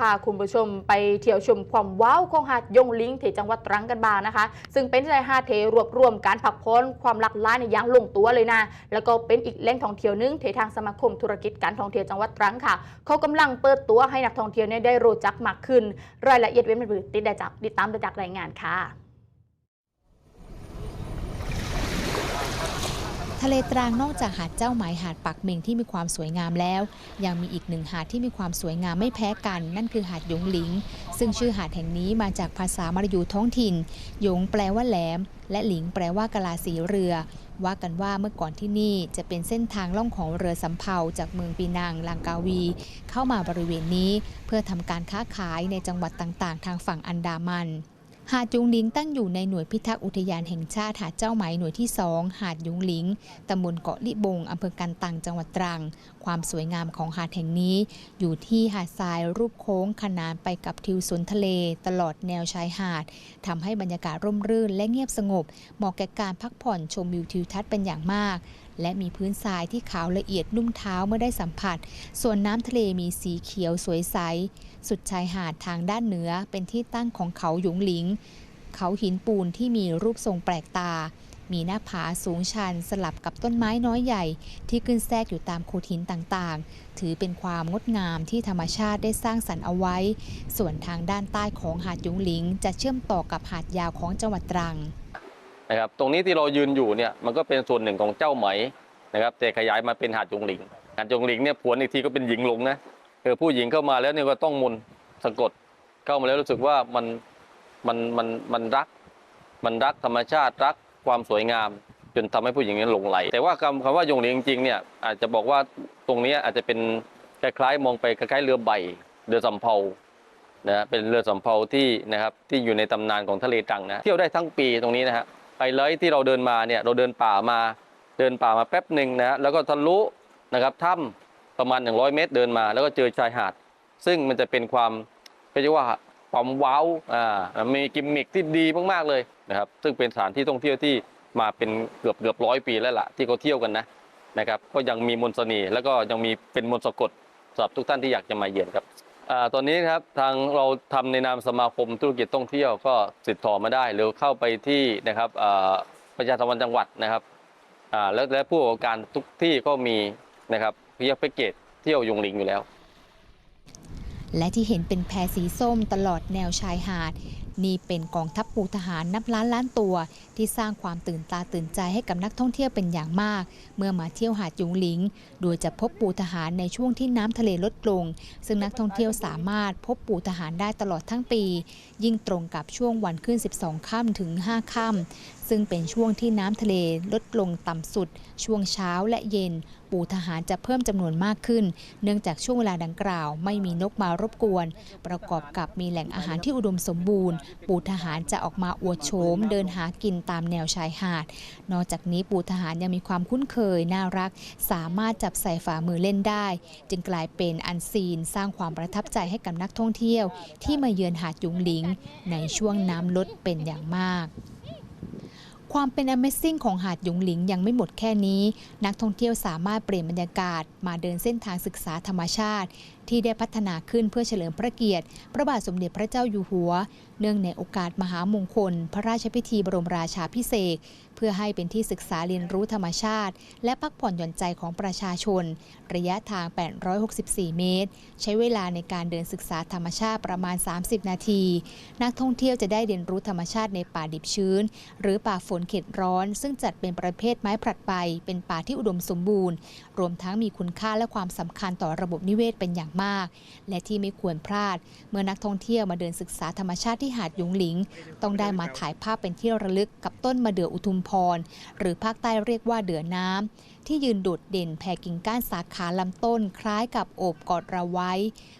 พาคุณผู้ชมไปเที่ยวชมความว้าวของหาดยงลิงที่จังหวัดตรังกันบ้างนะคะ ซึ่งเป็นชายหาดเทรวบรวมการผักพ้นความหลากหลายในอย่างลงตัวเลยนะ แล้วก็เป็นอีกแหล่งท่องเที่ยวนึงที่ทางสมาคมธุรกิจการท่องเที่ยวจังหวัดตรังค่ะ เขากำลังเปิดตัวให้นักท่องเที่ยวเนี่ยได้รู้จักมากขึ้น รายละเอียดเว็บไม่ติดได้จากติดตามได้จากรายงานค่ะ ทะเลตรางนอกจากหาดเจ้าหมายหาดปักเมงที่มีความสวยงามแล้ว ยังมีอีกหนึ่งหาดที่มีความสวยงามไม่แพ้กัน นั่นคือหาดหยงหลิง ซึ่งชื่อหาดแห่งนี้มาจากภาษามลายูท้องถิ่นหยงแปลว่าแหลม และหลิงแปลว่ากะลาสีเรือ ว่ากันว่าเมื่อก่อนที่นี่จะเป็นเส้นทางล่องของเรือสำเภาจากเมืองปีนังลังกาวี เข้ามาบริเวณนี้ เพื่อทำการค้าขายในจังหวัดต่างๆ ทางฝั่งอันดามัน หาดยุงหลิงตั้งอยู่ในหน่วยพิทักษ์อุทยานแห่งชาติหาดเจ้าไหมหน่วยที่ 2 หาดยุงหลิงตำบลเกาะลิบงอำเภอกันตังจังหวัดตรัง ความสวยงามของหาดแห่งนี้ อยู่ที่หาดทรายรูปโค้งขนานไปกับทิวสนทะเล ตลอดแนวชายหาดทำให้บรรยากาศร่มรื่นและเงียบสงบเหมาะแก่การพักผ่อนชมวิวทิวทัศน์เป็นอย่างมาก และมีพื้นทรายที่ขาวละเอียดนุ่มเท้าเมื่อได้สัมผัส ส่วนน้ำทะเลมีสีเขียวสวยใส สุดชายหาดทางด้านเหนือเป็นที่ตั้งของเขาหยงหลิง เขาหินปูนที่มีรูปทรงแปลกตา มีหน้าผาสูงชันสลับกับต้นไม้น้อยใหญ่ ที่ขึ้นแทรกอยู่ตามโขดหินต่างๆ ถือเป็นความงดงามที่ธรรมชาติได้สร้างสรรค์เอาไว้ ส่วนทางด้านใต้ของหาดหยงหลิง จะเชื่อมต่อกับหาดยาวของจังหวัดตรัง นะครับตรงนี้ที่เรายืนอยู่เนี่ยมันก็เป็นส่วนหนึ่งของเจ้าไหมนะครับแต่ขยายมาเป็นหาดจงหลิงหาดจงหลิงเนี่ยผวนอีกทีก็เป็นหญิงหลงนะคือผู้หญิงเข้ามาแล้วเนี่ยก็ต้องมนต์สะกดเข้ามาแล้วรู้สึกว่ามันมันมันมันรัก มันรักธรรมชาติรักความสวยงาม จนทำให้ผู้หญิงนั้นหลงไหล แต่ว่าคำคำว่ายงหลิงจริงๆเนี่ยอาจจะบอกว่าตรงนี้อาจจะเป็นคล้ายๆมองไปคล้ายๆเรือใบเรือสำเภานะเป็นเรือสำเภาที่นะครับที่อยู่ในตำนานของทะเลตรังนะเที่ยวได้ทั้งปีตรงนี้นะฮะ ไฮไลท์ที่เราเดินมาเนี่ยเราเดินป่ามาเดินป่ามาแป๊บหนึ่งนะแล้วก็ทะลุนะครับถ้ำประมาณ 100 เมตรเดินมา แล้วก็เจอชายหาด ซึ่งมันจะเป็นความเรียกว่าความว้าวอ่ามีกิมมิคที่ดีมากๆเลยนะครับซึ่งเป็นสถานที่ท่องเที่ยวที่มาเป็นเกือบเกือบร้อยปีแล้วล่ะที่เขาเที่ยวกันนะนะครับก็ยังมีมนต์เสน่ห์แล้วก็ยังมีเป็นมนต์สะกดสำหรับทุกท่านที่อยากจะมาเยือนครับ ตอนนี้ครับทางเราทำในนามสมาคมธุรกิจท่องเที่ยวก็ติดต่อมาได้ หรือเข้าไปที่นะครับประชาสัมพันธ์จังหวัดนะครับแล้วและผู้ประกอบการทุกที่ก็มีนะครับพิยแพ็กเกจเที่ยวยงลิงอยู่แล้ว และที่เห็นเป็นแพสีส้มตลอดแนวชายหาด นี่เป็นกองทัพปูทหารนับล้านล้านตัว ที่สร้างความตื่นตาตื่นใจให้กับนักท่องเที่ยวเป็นอย่างมาก เมื่อมาเที่ยวหาดยุงหลิง โดยจะพบปูทหารในช่วงที่น้ำทะเลลดลง ซึ่งนักท่องเที่ยวสามารถพบปูทหารได้ตลอดทั้งปี ยิ่งตรงกับช่วงวันขึ้น 12 ค่ำถึง 5 ค่ำ ซึ่งเป็นช่วงที่น้ำทะเลลดลงต่ำสุด ช่วงเช้าและเย็น ปูทหารจะเพิ่มจำนวนมากขึ้น เนื่องจากช่วงเวลาดังกล่าวไม่มีนกมารบกวน ประกอบกับมีแหล่งอาหารที่อุดมสมบูรณ์ ปูทหารจะออกมาอวดโฉมเดินหากินตามแนวชายหาด นอกจากนี้ปูทหารยังมีความคุ้นเคยน่ารัก สามารถจับใส่ฝ่ามือเล่นได้ จึงกลายเป็นอันซีนสร้างความประทับใจให้กับนักท่องเที่ยว ที่มาเยือนหาดยุงหลิง ในช่วงน้ำลดเป็นอย่างมาก ความเป็น Amazing ของหาดหยงหลิงยังไม่หมดแค่นี้ นักท่องเที่ยวสามารถเปลี่ยนบรรยากาศ มาเดินเส้นทางศึกษาธรรมชาติ ที่ได้พัฒนาขึ้นเพื่อเฉลิมพระเกียรติ พระบาทสมเด็จพระเจ้าอยู่หัว เนื่องในโอกาสมหามงคล พระราชพิธีบรมราชาพิเศษเพื่อให้เป็นที่ศึกษาเรียนรู้ธรรมชาติ และพักผ่อนหย่อนใจของประชาชน ระยะทาง 864 เมตร ใช้เวลาในการเดินศึกษาธรรมชาติประมาณ 30 นาที นักท่องเที่ยวจะได้เรียนรู้ธรรมชาติในป่าดิบชื้น หรือป่าฝนเขตร้อน ซึ่งจัดเป็นประเภทไม้ผลัดใบเป็นป่าที่อุดมสมบูรณ์ รวมทั้งมีคุณค่าและความสำคัญต่อระบบนิเวศเป็นอย่างมากและที่ไม่ควรพลาด เมื่อนักท่องเที่ยวมาเดินศึกษาธรรมชาติที่หาดหยงหลิง ต้องได้มาถ่ายภาพเป็นที่ระลึกกับต้นมะเดื่ออุทุมพร หรือภาคใต้เรียกว่าเดือน้ำที่ยืนโดดเด่นแผ่กิ่งก้านสาขาลำต้นคล้ายกับโอบกอดเราไว้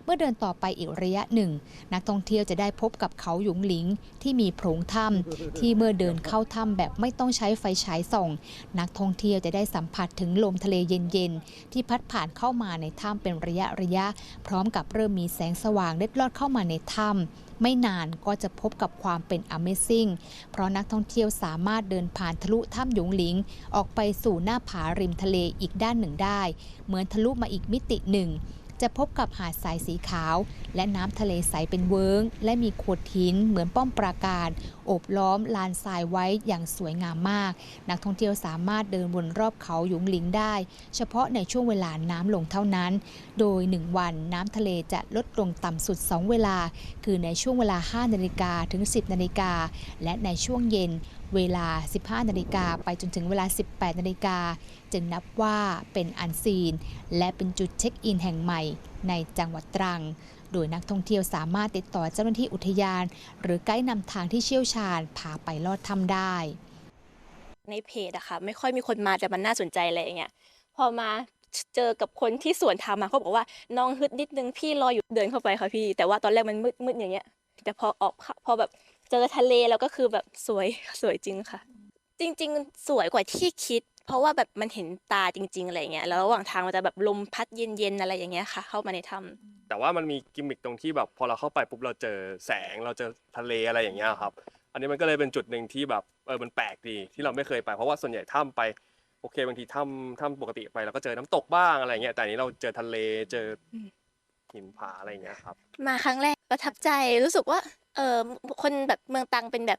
เมื่อเดินต่อไปอีกระยะหนึ่ง นักท่องเที่ยวจะได้พบกับเขาหยุงหลิงที่มีโพรงถ้ำที่เมื่อเดินเข้าถ้ำแบบไม่ต้องใช้ไฟฉายส่อง นักท่องเที่ยวจะได้สัมผัสถึงลมทะเลเย็นๆที่พัดผ่านเข้ามาในถ้ำเป็นระยะระยะ พร้อมกับเริ่มมีแสงสว่างเล็ดลอดเข้ามาในถ้ำ ไม่นานก็จะพบกับความเป็น Amazing เพราะนักท่องเที่ยวสามารถเดินผ่านทะลุถ้ำหยงหลิง ออกไปสู่หน้าผาริมทะเลอีกด้านหนึ่งได้ เหมือนทะลุมาอีกมิติหนึ่ง จะพบกับหาดทรายสีขาว และน้ำทะเลใสเป็นเวิ้ง และมีโขดหินเหมือนป้อมปราการ โอบล้อมลานทรายไว้อย่างสวยงามมาก นักท่องเที่ยวสามารถเดินวนรอบเขาหยุงหลิงได้ เฉพาะในช่วงเวลาน้ำลงเท่านั้น โดย 1 วันน้ำทะเลจะลดลงต่ำสุด 2 เวลา คือในช่วงเวลา 5 นาฬิกาถึง 10 นาฬิกาและในช่วงเย็น เวลา 15 นาฬิกาไปจนถึงเวลา 18 นาฬิกา จึงนับว่าเป็นอันซีน และเป็นจุดเช็คอินแห่งใหม่ในจังหวัดตรัง โดยนักท่องเที่ยวสามารถติดต่อเจ้าหน้าที่อุทยาน หรือไกด์นำทางที่เชี่ยวชาญพาไปลอดถ้ำได้ ในเพจอะค่ะไม่ค่อยมีคนมาแต่มันน่าสนใจอะไรอย่างเงี้ยพอมาเจอกับคนที่สวนทางมาเขาบอกว่าน้องฮึดนิดนึงพี่รออยู่เดินเข้าไปค่ะพี่ แต่ว่าตอนแรกมันมืดมืดอย่างเงี้ยแต่พอออกพอแบบ เจอทะเลแล้วก็คือแบบสวยสวยจริงค่ะ จริง ๆ สวยกว่าที่คิด เพราะว่าแบบมันเห็นตาจริง ๆ อะไรอย่างเงี้ยแล้วระหว่างทางมันจะแบบลมพัดเย็นๆอะไรอย่างเงี้ยค่ะ เข้ามาในถ้ำแต่ว่ามันมีกิมมิคตรงที่แบบพอเราเข้าไปปุ๊บเราเจอแสงเราเจอทะเลอะไรอย่างเงี้ยครับ อันนี้มันก็เลยเป็นจุดหนึ่งที่แบบเออมันแปลกดีที่เราไม่เคยไปเพราะว่าส่วนใหญ่ถ้ำไปโอเคบางทีถ้ำถ้ำปกติไปเราก็เจอน้ำตกบ้างอะไรเงี้ยแต่อันนี้เราเจอทะเลเจออมหินผาอะไรอย่างเงี้ยครับ มาครั้งแรกประทับใจรู้สึกว่า เออคนแบบเมืองตรังเป็นแบบ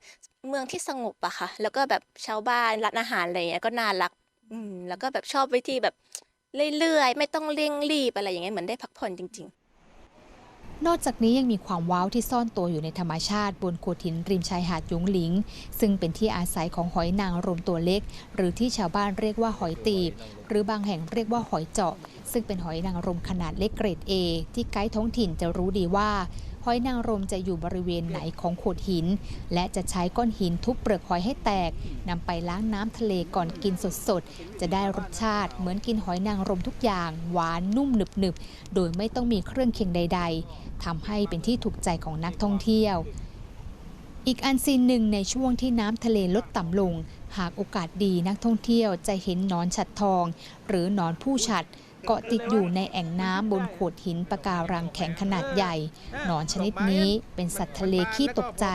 เมืองที่สงบอะค่ะ แล้วก็แบบชาวบ้านร้านอาหารอะไรเงี้ยก็น่ารัก อืม แล้วก็แบบชอบวิธีแบบเรื่อยๆ ไม่ต้องเร่งรีบอะไรอย่างเงี้ยเหมือนได้พักผ่อนจริง ๆนอกจากนี้ยังมีความว้าวที่ซ่อนตัวอยู่ในธรรมชาติบนโขดหินริมชายหาดหยงหลิง ซึ่งเป็นที่อาศัยของหอยนางรมตัวเล็ก หรือที่ชาวบ้านเรียกว่าหอยตีบ หรือบางแห่งเรียกว่าหอยเจาะ ซึ่งเป็นหอยนางรมขนาดเล็กเกรด A ที่ไกด์ท้องถิ่นจะรู้ดีว่า หอยนางรมจะอยู่บริเวณไหนของโขดหิน และจะใช้ก้อนหินทุบเปลือกหอยให้แตกนำไปล้างน้ำทะเลก่อนกินสดๆ จะได้รสชาติเหมือนกินหอยนางรมทุกอย่าง หวานนุ่มหนึบๆ โดยไม่ต้องมีเครื่องเคียงใด ๆทำให้เป็นที่ถูกใจของนักท่องเที่ยวอีกอันซีนหนึ่งในช่วงที่น้ำทะเลลดต่ำลง หากโอกาสดีนักท่องเที่ยวจะเห็นหนอนฉัดทอง หรือหนอนผู้ฉัด เกาะติดอยู่ในแอ่งน้ำบนโขดหินปะการังแข็งขนาดใหญ่ หนอนชนิดนี้เป็นสัตว์ทะเลขี้ตกใจ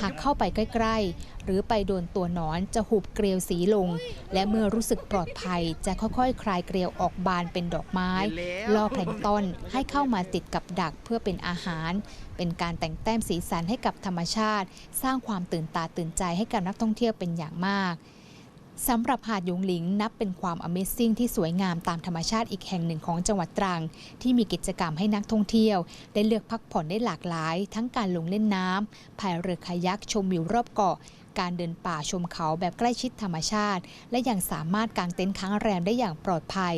หากเข้าไปใกล้ ๆ หรือไปโดนตัวหนอนจะหุบเกลียวสีลง และเมื่อรู้สึกปลอดภัยจะค่อยๆ คลายเกลียวออกบานเป็นดอกไม้ ล่อแพลงต้นให้เข้ามาติดกับดักเพื่อเป็นอาหาร เป็นการแต่งแต้มสีสันให้กับธรรมชาติ สร้างความตื่นตาตื่นใจให้กับนักท่องเที่ยวเป็นอย่างมาก สำหรับหาดยงหลิงนับเป็นความ Amazing ที่สวยงามตามธรรมชาติอีกแห่งหนึ่งของจังหวัดตรัง ที่มีกิจกรรมให้นักท่องเที่ยว ได้เลือกพักผ่อนได้หลากหลาย ทั้งการลงเล่นน้ำพายเรือคายักชมวิวรอบเกาะ การเดินป่าชมเขาแบบใกล้ชิดธรรมชาติ และยังสามารถกางเต็นท์ค้างแรมได้อย่างปลอดภัย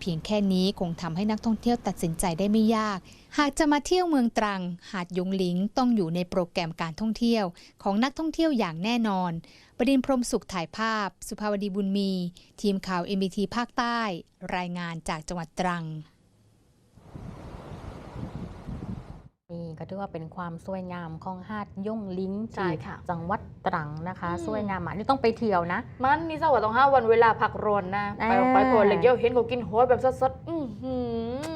เพียงแค่นี้คงทำให้นักท่องเที่ยวตัดสินใจได้ไม่ยาก หากจะมาเที่ยวเมืองตรัง หาดยงหลิงต้องอยู่ในโปรแกรมการท่องเที่ยว ของนักท่องเที่ยวอย่างแน่นอนบดินทร์พรหมสุขถ่ายภาพ สุภาวดีบุญมี ทีมข่าว MBT ภาคใต้ รายงานจากจังหวัดตรังนี่ก็ถือว่าเป็นความสวยงามของหาดย่งลิงใช่ที่ค่ะจังหวัดตรังนะคะอืมสวยงามมากนี่ต้องไปเที่ยวนะ มันนี่สวัสดิ์ต้องห้าวันเวลาพักร้อนนะ ไปออกไปอ่าพอเลยเดี๋ยวเห็นเขากินโฮสแบบสดๆอื้อหื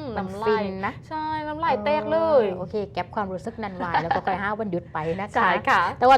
อ มันน้ำฟิลายนนะใช่น้ำลายแตกเลย โอเคเก็บความรู้สึกนั้นไว้แล้วก็ค่อยห้าวันหยุดไปนะคะ ใช่ค่ะ แต่ว่า